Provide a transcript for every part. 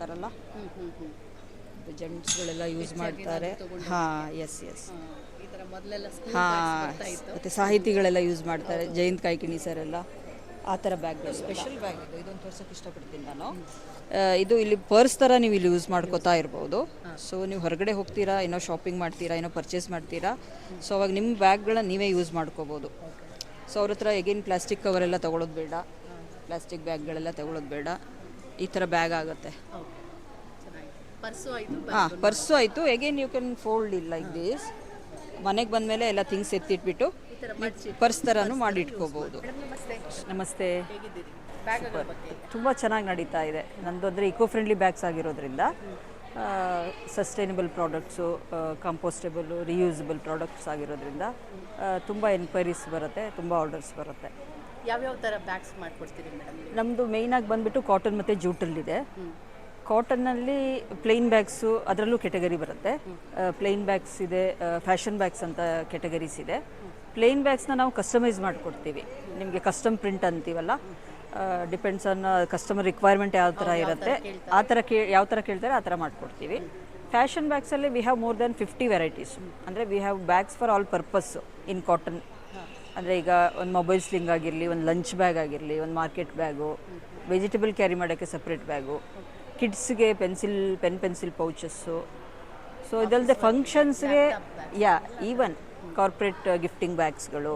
ಅಂತಾರಲ್ಲ? ಜೆಂಟ್ಸ್ಗಳೆಲ್ಲ ಯೂಸ್ ಮಾಡ್ತಾರೆ. ಹಾಂ ಎಸ್ ಎಸ್ ಹಾಂ ಮತ್ತು ಸಾಹಿತಿಗಳೆಲ್ಲ ಯೂಸ್ ಮಾಡ್ತಾರೆ ಜಯಂತ್ ಕಾಯ್ಕಿಣಿ ಸರ್ ಎಲ್ಲ. ಆ ಥರ ಬ್ಯಾಗ್ಗಳು ಸ್ಪೆಷಲ್ ಬ್ಯಾಗ್ ಇದು ಇದೊಂದು ತೋರ್ಸೋಕೆ ಇಷ್ಟಪಡ್ತೀನಿ ನಾನು. ಇದು ಇಲ್ಲಿ ಪರ್ಸ್ ಥರ ನೀವು ಇಲ್ಲಿ ಯೂಸ್ ಮಾಡ್ಕೋತಾ ಇರ್ಬೋದು. ಸೊ ನೀವು ಹೊರಗಡೆ ಹೋಗ್ತೀರಾ ಏನೋ ಶಾಪಿಂಗ್ ಮಾಡ್ತೀರಾ ಏನೋ ಪರ್ಚೇಸ್ ಮಾಡ್ತೀರಾ? ಸೊ ಅವಾಗ ನಿಮ್ಮ ಬ್ಯಾಗ್ಗಳನ್ನ ನೀವೇ ಯೂಸ್ ಮಾಡ್ಕೋಬೋದು. ಸೊ ಅವ್ರ ಹತ್ರ ಎಗೇನ್ ಪ್ಲಾಸ್ಟಿಕ್ ಕವರೆಲ್ಲ ತೊಗೊಳೋದು ಬೇಡ. ಪ್ಲಾಸ್ಟಿಕ್ ಬ್ಯಾಗ್ಗಳೆಲ್ಲ ತಗೊಳ್ಳೋದು ಬೇಡ. ಈ ಥರ ಬ್ಯಾಗ್ ಆಗುತ್ತೆ. ಓಕೆ ಚೆನ್ನಾಗಿದೆ ಪರ್ಸು ಆಯಿತು ಹಾಂ ಪರ್ಸು ಆಯಿತು. ಎಗೇನ್ ಯು ಕ್ಯಾನ್ ಫೋಲ್ಡ್ ಇಲ್ಲ ಲೈಕ್ ದಿಸ್ ಮನೆಗೆ ಬಂದಮೇಲೆ ಎಲ್ಲ ಥಿಂಗ್ಸ್ ಎತ್ತಿಟ್ಬಿಟ್ಟು ಈ ಥರ ಮಡ್ಚಿ ಪರ್ಸ್ ಥರನೂ ಮಾಡಿ. ಇಟ್ಕೋಬೋದು ನಮಸ್ತೆ. ನಮಸ್ತೆ. ಹೇಗಿದ್ದೀರಿ? ಬ್ಯಾಗ್ಗಳ ಬಗ್ಗೆ. ತುಂಬ ಚೆನ್ನಾಗಿ ನಡೀತಾ ಇದೆ. ನಂದು ಅಂದರೆ ಇಕೋ ಫ್ರೆಂಡ್ಲಿ ಬ್ಯಾಗ್ಸ್ ಆಗಿರೋದ್ರಿಂದ sustainable products compostable reusable products ಆಗಿರೋದ್ರಿಂದ ತುಂಬ ಎನ್ಕ್ವೈರೀಸ್ ಬರುತ್ತೆ ತುಂಬ ಆರ್ಡರ್ಸ್ ಬರುತ್ತೆ. ಯಾವ್ಯಾವ ಥರ ಬ್ಯಾಗ್ಸ್ ಮಾಡ್ಕೊಡ್ತೀರಿ ಮೇಡಮ್ ನಮ್ಮದು ಮೇಯ್ನಾಗಿ ಬಂದುಬಿಟ್ಟು ಕಾಟನ್ ಮತ್ತು ಜೂಟಲ್ಲಿದೆ ಕಾಟನ್ನಲ್ಲಿ ಪ್ಲೇನ್ ಬ್ಯಾಗ್ಸು ಅದರಲ್ಲೂ ಕೆಟಗರಿ ಬರುತ್ತೆ. ಪ್ಲೇನ್ ಬ್ಯಾಗ್ಸ್ ಇದೆ ಫ್ಯಾಷನ್ ಬ್ಯಾಗ್ಸ್ ಅಂತ ಕೆಟಗರೀಸ್ ಇದೆ. ಪ್ಲೇನ್ ಬ್ಯಾಗ್ಸ್ನ ನಾವು ಕಸ್ಟಮೈಸ್ ಮಾಡಿಕೊಡ್ತೀವಿ. ನಿಮಗೆ ಕಸ್ಟಮ್ ಪ್ರಿಂಟ್ ಅಂತೀವಲ್ಲ ಡಿಪೆಂಡ್ಸ್ ಆನ್ ಕಸ್ಟಮರ್ ರಿಕ್ವೈರ್ಮೆಂಟ್ ಯಾವ ಥರ ಇರುತ್ತೆ. ಆ ಥರ ಕೇ ಯಾವ ಥರ ಕೇಳ್ತಾರೆ ಆ ಥರ ಮಾಡಿಕೊಡ್ತೀವಿ. Fashion ಬ್ಯಾಗ್ಸಲ್ಲಿ we have more than fifty varieties ಅಂದರೆ we have bags for all purpose in cotton ಅಂದರೆ ಈಗ ಒಂದು ಮೊಬೈಲ್ ಸ್ಲಿಂಗ್ ಆಗಿರಲಿ ಒಂದು ಲಂಚ್ ಬ್ಯಾಗ್ ಆಗಿರಲಿ ಒಂದು ಮಾರ್ಕೆಟ್ ಬ್ಯಾಗು ವೆಜಿಟೇಬಲ್ ಕ್ಯಾರಿ ಮಾಡೋಕ್ಕೆ separate bag ಕಿಡ್ಸ್ಗೆ pencil pen pencil pouches so ಇದಲ್ಲದೆ ಫಂಕ್ಷನ್ಸ್ಗೆ ಯಾ ಈವನ್ ಕಾರ್ಪೊರೇಟ್ ಗಿಫ್ಟಿಂಗ್ ಬ್ಯಾಗ್ಸ್ಗಳು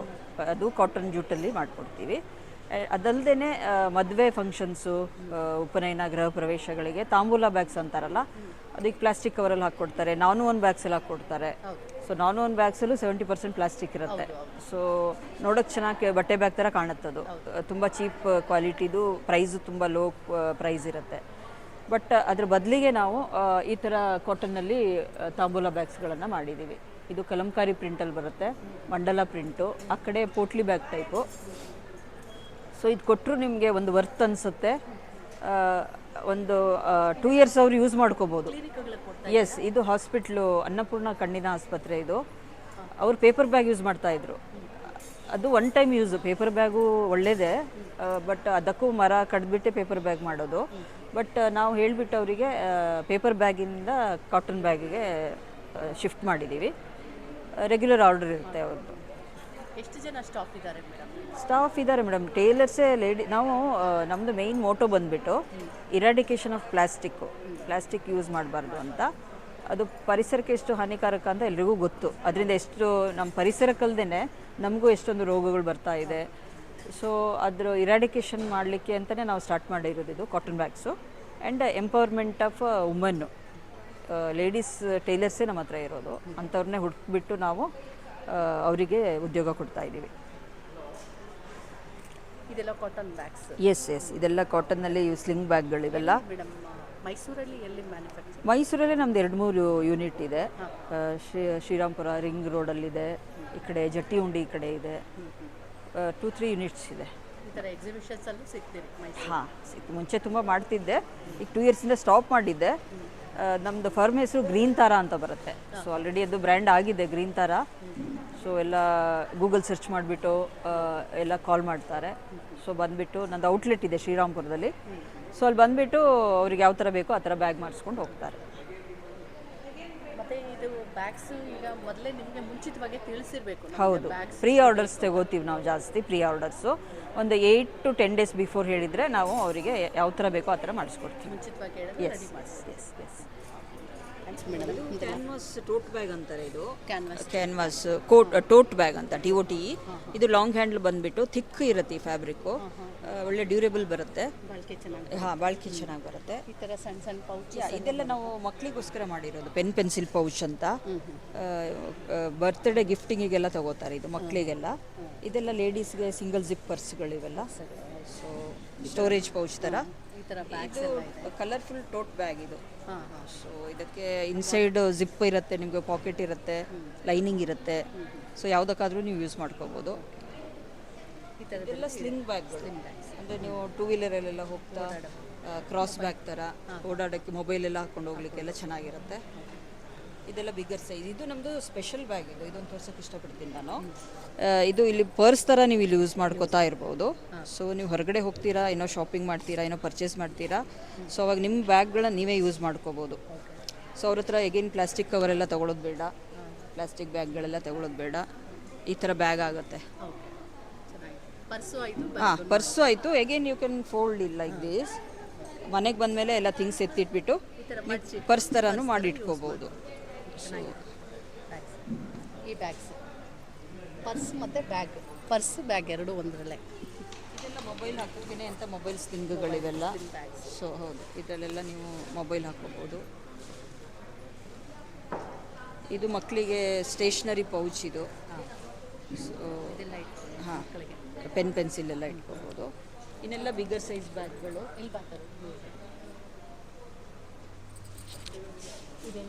ಅದು ಕಾಟನ್ ಜೂಟಲ್ಲಿ ಮಾಡಿಕೊಡ್ತೀವಿ. ಅದಲ್ಲದೆ ಮದುವೆ ಫಂಕ್ಷನ್ಸು ಉಪನಯನ ಗೃಹ ಪ್ರವೇಶಗಳಿಗೆ ತಾಂಬೂಲ ಬ್ಯಾಗ್ಸ್ ಅಂತಾರಲ್ಲ ಅದಕ್ಕೆ ಪ್ಲಾಸ್ಟಿಕ್ ಕವರಲ್ಲಿ ಹಾಕ್ಕೊಡ್ತಾರೆ ನಾನು ಒಂದು ಬ್ಯಾಗ್ಸಲ್ಲಿ ಹಾಕ್ಕೊಡ್ತಾರೆ. ಸೊ ನಾನ್ ಓನ್ ಬ್ಯಾಗ್ಸಲ್ಲೂ ಸೆವೆಂಟಿ ಪರ್ಸೆಂಟ್ ಪ್ಲಾಸ್ಟಿಕ್ ಇರುತ್ತೆ. ಸೊ ನೋಡೋಕೆ ಚೆನ್ನಾಗಿ ಬಟ್ಟೆ ಬ್ಯಾಗ್ ಥರ ಕಾಣುತ್ತದು. ತುಂಬ ಚೀಪ್ ಕ್ವಾಲಿಟಿದು ಪ್ರೈಸು ತುಂಬ ಲೋ ಪ್ರೈಸ್ ಇರುತ್ತೆ. ಬಟ್ ಅದ್ರ ಬದಲಿಗೆ ನಾವು ಈ ಥರ ಕಾಟನ್ನಲ್ಲಿ ತಾಂಬೂಲ ಬ್ಯಾಗ್ಸ್ಗಳನ್ನು ಮಾಡಿದ್ದೀವಿ ಇದು ಕಲಂಕಾರಿ ಪ್ರಿಂಟಲ್ಲಿ ಬರುತ್ತೆ. ಮಂಡಲ ಪ್ರಿಂಟು ಆ ಕಡೆ ಪೋಟ್ಲಿ ಬ್ಯಾಗ್ ಟೈಪು ಸೊ ಇದು ಕೊಟ್ಟರು ನಿಮಗೆ ಒಂದು ವರ್ತ್ ಅನಿಸುತ್ತೆ. ಒಂದು ಟೂ ಇಯರ್ಸ್ ಅವ್ರು ಯೂಸ್ ಮಾಡ್ಕೋಬೋದು. ಎಸ್ ಇದು ಹಾಸ್ಪಿಟ್ಲು ಅನ್ನಪೂರ್ಣ ಕಣ್ಣಿನ ಆಸ್ಪತ್ರೆ ಇದು. ಅವರು ಪೇಪರ್ ಬ್ಯಾಗ್ ಯೂಸ್ ಮಾಡ್ತಾ ಇದ್ರು. ಅದು one time use paper bag ಒಳ್ಳೇದೇ ಬಟ್ ಅದಕ್ಕೂ ಮರ ಕಡ್ದುಬಿಟ್ಟೆ ಪೇಪರ್ ಬ್ಯಾಗ್ ಮಾಡೋದು. ಬಟ್ ನಾವು ಹೇಳಿಬಿಟ್ಟು ಅವರಿಗೆ ಪೇಪರ್ ಬ್ಯಾಗಿಂದ ಕಾಟನ್ ಬ್ಯಾಗಿಗೆ ಶಿಫ್ಟ್ ಮಾಡಿದ್ದೀವಿ ರೆಗ್ಯುಲರ್ ಆರ್ಡರ್ ಇರುತ್ತೆ ಅವ್ರದ್ದು. ಎಷ್ಟು ಜನ ಸ್ಟಾಫ್ ಇದ್ದಾರೆ ಮೇಡಮ್ ಸ್ಟಾಫ್ ಇದ್ದಾರೆ ಮೇಡಮ್ ಟೇಲರ್ಸೇ ಲೇಡಿ ನಾವು ನಮ್ಮದು ಮೇಯ್ನ್ ಮೋಟೋ ಬಂದುಬಿಟ್ಟು eradication of plastic plastic use ಮಾಡಬಾರ್ದು ಅಂತ. ಅದು ಪರಿಸರಕ್ಕೆ ಎಷ್ಟು ಹಾನಿಕಾರಕ ಅಂತ ಎಲ್ರಿಗೂ ಗೊತ್ತು. ಅದರಿಂದ ಎಷ್ಟು ನಮ್ಮ ಪರಿಸರಕ್ಕಲ್ದೇ ನಮಗೂ ಎಷ್ಟೊಂದು ರೋಗಗಳು ಬರ್ತಾ ಇದೆ. ಸೊ ಅದ್ರ ಇರಾಡಿಕೇಶನ್ ಮಾಡಲಿಕ್ಕೆ ಅಂತಲೇ ನಾವು ಸ್ಟಾರ್ಟ್ ಮಾಡಿರೋದು ಇದು cotton bags and empowerment of women ladies ಟೈಲರ್ಸೇ ನಮ್ಮ ಹತ್ರ ಇರೋದು. ಅಂಥವ್ರನ್ನೇ ಹುಡುಕ್ಬಿಟ್ಟು ನಾವು ಅವರಿಗೆ ಉದ್ಯೋಗ ಕೊಡ್ತಾ ಇದ್ದೀವಿ. ಇದೆಲ್ಲ ಕಾಟನ್ ಬ್ಯಾಗ್ಸ್ ಎಸ್ ಎಸ್ ಇದೆಲ್ಲ ಕಾಟನ್ನಲ್ಲಿ ಸ್ಲಿಂಗ್ ಬ್ಯಾಗ್ಗಳಿವೆಲ್ಲ ಮೇಡಮ್ ಮೈಸೂರಲ್ಲಿ ಎಲ್ಲಿ ಮ್ಯಾನುಫ್ಯಾಕ್ಚರ್ ಮೈಸೂರಲ್ಲೇ ನಮ್ದು ಎರಡು ಮೂರು ಯೂನಿಟ್ ಇದೆ. ಶ್ರೀ ಶ್ರೀರಾಮ್ಪುರ ರಿಂಗ್ ರೋಡಲ್ಲಿದೆ ಈ ಕಡೆ ಜಟ್ಟಿ ಉಂಡಿ ಈ ಕಡೆ ಇದೆ. ಟೂ ತ್ರೀ ಯೂನಿಟ್ಸ್ ಇದೆ. ಈ ಥರ ಎಕ್ಸಿಬಿಷನ್ಸ್ ಅಲ್ಲೂ ಸಿಗ್ತೀರಿ ಮೈಸೂರು ಹಾಂ ಸಿಕ್ತು ಮುಂಚೆ ತುಂಬ ಮಾಡ್ತಿದ್ದೆ. ಈಗ ಟೂ ಇಯರ್ಸಿಂದ ಸ್ಟಾಪ್ ಮಾಡಿದ್ದೆ. ನಮ್ಮದು ನಮ್ದು ಫರ್ಮ್ ಹೆಸರು ಗ್ರೀನ್ ತಾರಾ ಅಂತ ಬರುತ್ತೆ. ಸೊ ಆಲ್ರೆಡಿ ಅದು ಬ್ರ್ಯಾಂಡ್ ಆಗಿದೆ ಗ್ರೀನ್ ತಾರ ಸೊ ಎಲ್ಲ ಗೂಗಲ್ ಸರ್ಚ್ ಮಾಡಿಬಿಟ್ಟು ಎಲ್ಲ ಕಾಲ್ ಮಾಡ್ತಾರೆ. ಸೊ ಬಂದುಬಿಟ್ಟು ನಂದು ಔಟ್ಲೆಟ್ ಇದೆ ಶ್ರೀರಾಮ್ಪುರದಲ್ಲಿ. ಸೊ ಅಲ್ಲಿ ಬಂದುಬಿಟ್ಟು ಅವ್ರಿಗೆ ಯಾವ ಥರ ಬೇಕೋ ಆ ಥರ ಬ್ಯಾಗ್ ಮಾಡಿಸ್ಕೊಂಡು ಹೋಗ್ತಾರೆ. ಮತ್ತೆ ಇದು ಬ್ಯಾಗ್ಸ್ ಈಗ ಮೊದಲೇ ನಿಮಗೆ ಮುಂಚಿತವಾಗಿ ತಿಳಿಸಿರ್ಬೇಕು ಹೌದು. ಪ್ರೀ ಆರ್ಡರ್ಸ್ ತಗೋತೀವಿ ನಾವು ಜಾಸ್ತಿ ಪ್ರೀ ಆರ್ಡರ್ಸು ಒಂದು eight to ten days before ಹೇಳಿದರೆ ನಾವು ಅವರಿಗೆ ಯಾವ ಥರ ಬೇಕೋ ಆ ಥರ ಮಾಡಿಸ್ಕೊಡ್ತೀವಿ. ಮಾಡಿ yes yes madam canvas tote bag ಅಂತಾರೆ ಇದು. Canvas canvas coat tote bag ಅಂತ ಟಿ ಒ ಟಿ ಇದು ಲಾಂಗ್ ಹ್ಯಾಂಡಲ್ ಬಂದ್ಬಿಟ್ಟು ಥಿಕ್ ಇರುತ್ತೆ ಈ ಫ್ಯಾಬ್ರಿಕ್ಕು ಒಳ್ಳೆ ಡ್ಯೂರೇಬಲ್ ಬರುತ್ತೆ. ಬಾಳಿಕೆ ಚೆನ್ನಾಗಿ ಹಾಂ ಬಾಳ್ಕೆ ಚೆನ್ನಾಗಿ ಬರುತ್ತೆ. ಈ ಥರ ಸಣ್ಣ ಸಣ್ಣ ಪೌಚ್ ಇದೆಲ್ಲ ನಾವು ಮಕ್ಕಳಿಗೋಸ್ಕರ ಮಾಡಿರೋದು ಪೆನ್ ಪೆನ್ಸಿಲ್ ಪೌಚ್ ಅಂತ. ಬರ್ತ್ಡೇ ಗಿಫ್ಟಿಂಗಿಗೆಲ್ಲ ತಗೋತಾರೆ ಇದು ಮಕ್ಕಳಿಗೆಲ್ಲ ಇದೆಲ್ಲ ಲೇಡೀಸ್ಗೆ ಸಿಂಗಲ್ ಜಿಪ್ ಪರ್ಸ್ಗಳಿವೆಲ್ಲ ಸೊ ಸ್ಟೋರೇಜ್ ಪೌಚ್ ಥರ ಥರ ಬ್ಯಾಗ್ಸ್ ಇದು. ಕಲರ್ಫುಲ್ ಟೋಟ್ ಬ್ಯಾಗ್ ಇದು. ಸೊ ಇದಕ್ಕೆ ಇನ್ಸೈಡ್ ಜಿಪ್ ಇರುತ್ತೆ ನಿಮಗೆ ಪಾಕೆಟ್ ಇರುತ್ತೆ ಲೈನಿಂಗ್ ಇರುತ್ತೆ. ಸೊ ಯಾವುದಕ್ಕಾದ್ರೂ ನೀವು ಯೂಸ್ ಮಾಡ್ಕೋಬೋದು. ಈ ಥರ ಸ್ಲಿಂಗ್ ಬ್ಯಾಗ್ ಅಂದರೆ ನೀವು ಟೂ ವೀಲರಲ್ಲೆಲ್ಲ ಹೋಗ್ತಾ ಕ್ರಾಸ್ ಬ್ಯಾಗ್ ಥರ ಓಡಾಡೋಕ್ಕೆ ಮೊಬೈಲ್ ಎಲ್ಲ ಹಾಕೊಂಡು ಹೋಗ್ಲಿಕ್ಕೆಲ್ಲ ಚೆನ್ನಾಗಿರುತ್ತೆ. ಇದೆಲ್ಲ ಬಿಗರ್ ಸೈಜ್ ಇದು ನಮ್ಮದು ಸ್ಪೆಷಲ್ ಬ್ಯಾಗ್ ಇದು. ಇದೊಂದು ತೋರ್ಸೋಕೆ ಇಷ್ಟಪಡ್ತೀನಿ ನಾನು. ಇದು ಇಲ್ಲಿ ಪರ್ಸ್ ಥರ ನೀವು ಇಲ್ಲಿ ಯೂಸ್ ಮಾಡ್ಕೋತಾ ಇರ್ಬೋದು. ಸೊ ನೀವು ಹೊರಗಡೆ ಹೋಗ್ತೀರಾ ಏನೋ ಶಾಪಿಂಗ್ ಮಾಡ್ತೀರಾ ಏನೋ ಪರ್ಚೇಸ್ ಮಾಡ್ತೀರಾ? ಸೊ ಅವಾಗ ನಿಮ್ಮ ಬ್ಯಾಗ್ಗಳನ್ನ ನೀವೇ ಯೂಸ್ ಮಾಡ್ಕೋಬೋದು. ಸೊ ಅವ್ರ ಹತ್ರ ಎಗೇನ್ ಪ್ಲಾಸ್ಟಿಕ್ ಕವರೆಲ್ಲ ತೊಗೊಳೋದು ಬೇಡ. ಪ್ಲಾಸ್ಟಿಕ್ ಬ್ಯಾಗ್ಗಳೆಲ್ಲ ತಗೊಳ್ಳೋದು ಬೇಡ. ಈ ಥರ ಬ್ಯಾಗ್ ಆಗುತ್ತೆ. ಹಾಂ ಪರ್ಸು ಆಯಿತು. ಎಗೇನ್ ಯು ಕ್ಯಾನ್ ಫೋಲ್ಡ್ ಇಲ್ಲ ಲೈಕ್ ದಿಸ್ ಮನೆಗೆ ಬಂದಮೇಲೆ ಎಲ್ಲ ಥಿಂಗ್ಸ್ ಎತ್ತಿಟ್ಬಿಟ್ಟು ಪರ್ಸ್ ಥರನೂ ಮಾಡಿ ಇಟ್ಕೋಬೋದು. ಚೆನ್ನಾಗಿದೆ ಬ್ಯಾಗ್ಸ್ ಈ ಬ್ಯಾಗ್ಸ್ ಪರ್ಸ್ ಮತ್ತು ಬ್ಯಾಗ್ ಪರ್ಸ್ ಬ್ಯಾಗ್ ಎರಡು ಒಂದರಲ್ಲೇ. ಇದೆಲ್ಲ ಮೊಬೈಲ್ ಹಾಕೋಕ್ಕೆ ಅಂತ ಮೊಬೈಲ್ ಸ್ಲಿಂಗ್ಗಳಿವೆಲ್ಲ? ಸೊ ಹೌದು. ಇದರಲ್ಲೆಲ್ಲ ನೀವು ಮೊಬೈಲ್ ಹಾಕೋಬೋದು ಇದು ಮಕ್ಕಳಿಗೆ ಸ್ಟೇಷ್ನರಿ ಪೌಚ್ ಇದು. ಸೊ ಹಾಂ. ಪೆನ್ ಪೆನ್ಸಿಲ್ ಎಲ್ಲ ಇಟ್ಕೋಬೋದು. ಇನ್ನೆಲ್ಲ ಬಿಗರ್ ಸೈಜ್ ಬ್ಯಾಗ್ಗಳು ಇಲ್ಲಿ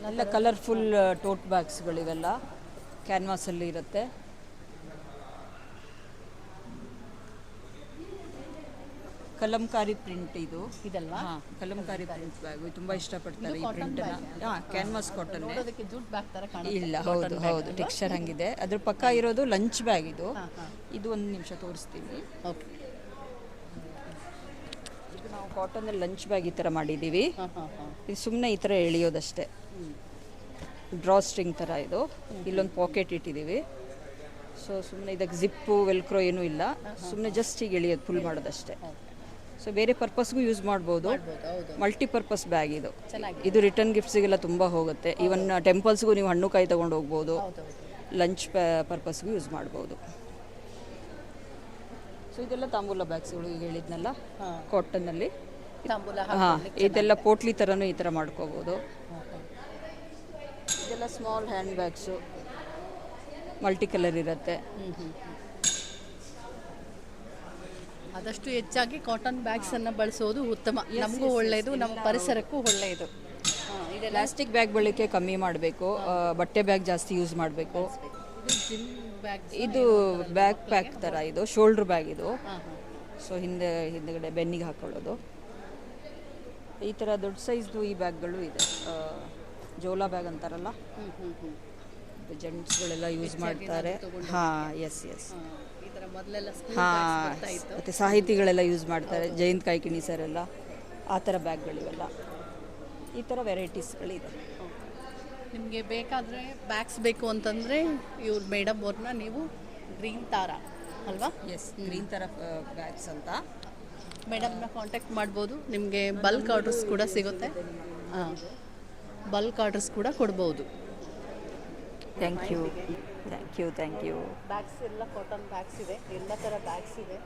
ಎಲ್ಲ ಕಲರ್ಫುಲ್ ಟೋಟ್ ಬ್ಯಾಗ್ಸ್ಗಳಿವೆಲ್ಲ ಕ್ಯಾನ್ವಾಸಲ್ಲಿ ಇರುತ್ತೆ. ಕಲಂಕಾರಿ ಪ್ರಿಂಟ್ ಇದು. ಇದಲ್ಲ? ಕಲಂಕಾರಿ ಪ್ರಿಂಟ್ ಬ್ಯಾಗ್ ತುಂಬ ಇಷ್ಟಪಡ್ತಾರೆ ಈ ಪ್ರಿಂಟ್ ಕ್ಯಾನ್ವಾಸ್ ಕಾಟನ್ ಇಲ್ಲ ಹೌದು ಹೌದು. ಟೆಕ್ಸ್ಚರ್ ಹಂಗಿದೆ. ಅದ್ರ ಪಕ್ಕ ಇರೋದು ಲಂಚ್ ಬ್ಯಾಗ್ ಇದು. ಇದು ಒಂದು ನಿಮಿಷ ತೋರಿಸ್ತೀನಿ. ಓಕೆ. ಇದು ನಾವು ಕಾಟನ್ ಲಂಚ್ ಬ್ಯಾಗ್ ಈ ಥರ ಮಾಡಿದ್ದೀವಿ. ಇದು ಸುಮ್ಮನೆ ಈ ಥರ ಎಳೆಯೋದಷ್ಟೇ. ಡ್ರಾ ಸ್ಟ್ರಿಂಗ್ ಥರ ಇದು. ಇಲ್ಲೊಂದು ಪಾಕೆಟ್ ಇಟ್ಟಿದ್ದೀವಿ ಸೊ ಸುಮ್ಮನೆ ಇದಕ್ಕೆ ಜಿಪ್ಪು ವೆಲ್ಕ್ರೋ ಏನೂ ಇಲ್ಲ. ಸುಮ್ಮನೆ ಜಸ್ಟ್ ಹೀಗೆ ಎಳೆಯೋದು ಫುಲ್ ಮಾಡೋದಷ್ಟೇ. ಸೊ ಬೇರೆ ಪರ್ಪಸ್ಗೂ ಯೂಸ್ ಮಾಡ್ಬೋದು. ಮಲ್ಟಿಪರ್ಪಸ್ ಬ್ಯಾಗ್ ಇದು. ಇದು ರಿಟರ್ನ್ ಗಿಫ್ಟ್ಸಿಗೆಲ್ಲ ತುಂಬ ಹೋಗುತ್ತೆ. ಈವನ್ ಟೆಂಪಲ್ಸ್ಗೂ ನೀವು ಹಣ್ಣು ಕಾಯಿ ತೊಗೊಂಡು ಹೋಗ್ಬೋದು. ಲಂಚ್ ಪರ್ಪಸ್ಗೂ ಯೂಸ್ ಮಾಡ್ಬೋದು. ಸೊ ಇದೆಲ್ಲ ತಾಂಬೂಲ ಬ್ಯಾಗ್ಸ್ಗಳು ಈಗ ಹೇಳಿದ್ನಲ್ಲ? ಕಾಟನ್ನಲ್ಲಿ ಹಾಂ ಇದೆಲ್ಲ ಪೋಟ್ಲಿ ಥರನೂ ಈ ಥರ ಮಾಡ್ಕೋಬೋದು. ಇದೆಲ್ಲ small hand bags multi colour ಇರುತ್ತೆ. ಆದಷ್ಟು ಹೆಚ್ಚಾಗಿ ಕಾಟನ್ ಬ್ಯಾಗ್ಸನ್ನು ಅನ್ನ ಬಳಸೋದು ಉತ್ತಮ. ನಮಗೂ ಒಳ್ಳೆಯದು ನಮ್ಮ ಪರಿಸರಕ್ಕೂ ಒಳ್ಳೆಯದು. ಇದೆ ಪ್ಲಾಸ್ಟಿಕ್ ಬ್ಯಾಗ್ ಬಳಕೆ ಕಮ್ಮಿ ಮಾಡಬೇಕು. ಬಟ್ಟೆ ಬ್ಯಾಗ್ ಜಾಸ್ತಿ ಯೂಸ್ ಮಾಡಬೇಕು. ಇದು ಬ್ಯಾಗ್ ಪ್ಯಾಕ್ ಥರ ಇದು ಶೋಲ್ಡ್ರ್ ಬ್ಯಾಗ್ ಇದು ಸೊ ಹಿಂದೆ ಹಿಂದೆಗಡೆ ಬೆನ್ನಿಗೆ ಹಾಕೊಳ್ಳೋದು. ಈ ಥರ ದೊಡ್ಡ ಸೈಜ್ದು ಈ ಬ್ಯಾಗ್ಗಳು ಇದೆ. ಜೋಲಾ ಬ್ಯಾಗ್ ಅಂತಾರಲ್ಲ? ಹ್ಞೂ ಹ್ಞೂ ಹ್ಞೂ ಜೆಂಟ್ಸ್ಗಳೆಲ್ಲ ಯೂಸ್ ಮಾಡ್ತಾರೆ. ಹಾಂ ಎಸ್ ಎಸ್ ಹಾಂ ಈ ಥರ ಮೊದಲೆಲ್ಲ ಸ್ಕೂಲ್ ಹಾಂ ಬರ್ತಾ ಇತ್ತು. ಮತ್ತು ಸಾಹಿತಿಗಳೆಲ್ಲ ಯೂಸ್ ಮಾಡ್ತಾರೆ ಜಯಂತ್ ಕಾಯ್ಕಿಣಿ ಸರ್ ಎಲ್ಲ. ಆ ಥರ ಬ್ಯಾಗ್ಗಳಿವೆಲ್ಲ. ಈ ಥರ ವೆರೈಟೀಸ್ಗಳಿದೆ ನಿಮಗೆ ಬೇಕಾದರೆ ಬ್ಯಾಗ್ಸ್ ಬೇಕು ಅಂತಂದರೆ ಇವ್ರ ಮೇಡಮ್ ಅವ್ರನ್ನ ನೀವು ಗ್ರೀನ್ ತಾರ ಅಲ್ವಾ? ಎಸ್ ಗ್ರೀನ್ ತಾರ ಬ್ಯಾಗ್ಸ್ ಅಂತ. ಮೇಡಮ್ನ ಕಾಂಟ್ಯಾಕ್ಟ್ ಮಾಡ್ಬೋದು. ನಿಮಗೆ ಬಲ್ಕ್ ಆರ್ಡರ್ಸ್ ಕೂಡ ಸಿಗುತ್ತೆ. ಹಾಂ. ಬಲ್ಕ್ ಆರ್ಡರ್ಸ್ ಕೂಡ ಕೊಡ್ಬೋದು. Thank you thank you thank you bags ಎಲ್ಲ ಕಾಟನ್ ಬ್ಯಾಗ್ಸ್ ಇದೆ. ಎಲ್ಲ ಥರ ಬ್ಯಾಗ್ಸ್ ಇದೆ.